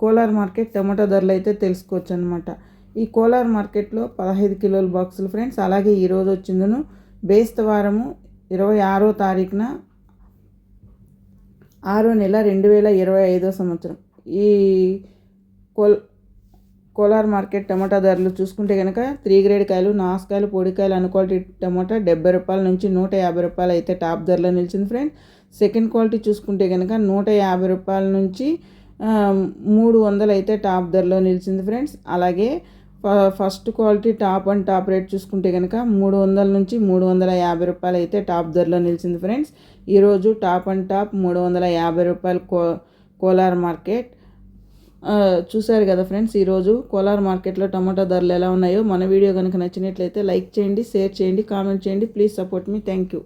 Kolar market tomato ధరలు అయితే తెలుసుకోవచ్చు అనమాట ఈ కోలార్ మార్కెట్లో పదహైదు కిలోల బాక్సులు ఫ్రెండ్స్. అలాగే ఈరోజు వచ్చిందను బేస్తవారము ఇరవై ఆరో తారీఖున ఆరో నెల రెండు వేల ఇరవై ఐదో సంవత్సరం. ఈ కోల్ కోలార్ మార్కెట్ టమాటా ధరలు చూసుకుంటే కనుక త్రీ గ్రేడ్ కాయలు నాసుకాయలు పొడికాయలు అన్ క్వాలిటీ టమాటా డెబ్బై రూపాయల నుంచి నూట యాభై రూపాయలు అయితే టాప్ ధరలో నిలిచింది ఫ్రెండ్ సెకండ్ క్వాలిటీ చూసుకుంటే కనుక నూట యాభై రూపాయల నుంచి మూడు వందలు అయితే టాప్ ధరలో నిలిచింది ఫ్రెండ్స్. అలాగే ఫ- first quality top and top rate చూసుకుంటే కనుక మూడు వందల నుంచి మూడు వందల యాభై రూపాయలు అయితే టాప్ ధరలో నిలిచింది ఫ్రెండ్స్. ఈరోజు టాప్ అండ్ టాప్ మూడు వందల యాభై రూపాయలు కో కోలార్ మార్కెట్. చూశారు కదా ఫ్రెండ్స్ ఈరోజు కోలార్ మార్కెట్లో టమాటా ధరలు ఎలా ఉన్నాయో. మన వీడియో కనుక నచ్చినట్లయితే లైక్ చేయండి షేర్ చేయండి కామెంట్ చేయండి. Please support me. Thank you.